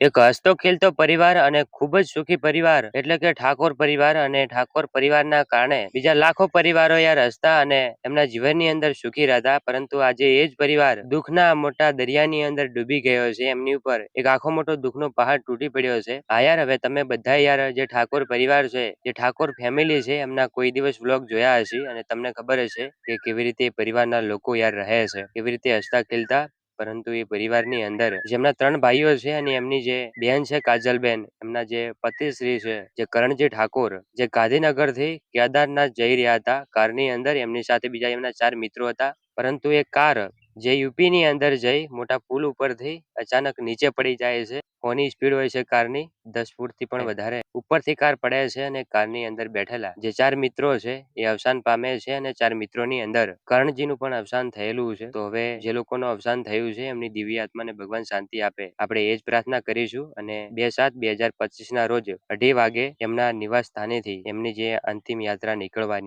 એક હસતો ખેલતો પરિવાર અને ખૂબ જ સુખી પરિવાર, એટલે કે ઠાકોર પરિવાર અને ઠાકોર પરિવારના કારણે બીજા લાખો પરિવારો યાર હસતા અને એમના જીવનની અંદર સુખી રહેતા પરંતુ આજે એ જ પરિવાર દુઃખના મોટા દરિયાની અંદર ડૂબી ગયો છે, એમની ઉપર એક આખો મોટો દુઃખનો પહાડ તૂટી પડ્યો છે. હા યાર, હવે તમે બધા યાર જે ઠાકોર પરિવાર છે, જે ઠાકોર ફેમિલી છે, એમના કોઈ દિવસ વ્લોગ જોયા હશે? અને તમને ખબર હશે કે કેવી રીતે પરિવારના લોકો યાર રહે છે, કેવી રીતે હસતા ખેલતા પરંતુ એ પરિવારની અંદર જેમના ત્રણ ભાઈઓ છે અને એમની જે બેન છે, કાજલબેન, એમના જે પતિશ્રી છે, જે કરણજી ઠાકોર, જે ગાંધીનગરથી કેદારનાથ જઈ રહ્યા હતા. કારની અંદર એમની સાથે બીજા એમના ચાર મિત્રો હતા. પરંતુ એ કાર જે યુપી ની અંદર જઈ, મોટા પુલ ઉપરથી અચાનક નીચે પડી જાય છે. કોની સ્પીડ હોય છે કારની? દસ ફૂટથી પણ વધારે. ઉપરથી કાર પડે છે અને કારની અંદર બેઠેલા. જે ચાર મિત્રો છે એ અવસાન પામે છે અને ચાર મિત્રોની અંદર કર્ણજીનું પણ અવસાન થયેલું છે. તો હવે જે લોકોનું અવસાન થયું છે એમની દિવ્ય આત્માને ભગવાન શાંતિ આપે. આપણે એ જ પ્રાર્થના કરીશું અને બે સાત બે હજાર પચીસ ના રોજ અઢી વાગે એમના નિવાસ સ્થાનેથી એમની જે અંતિમ યાત્રા નીકળવાની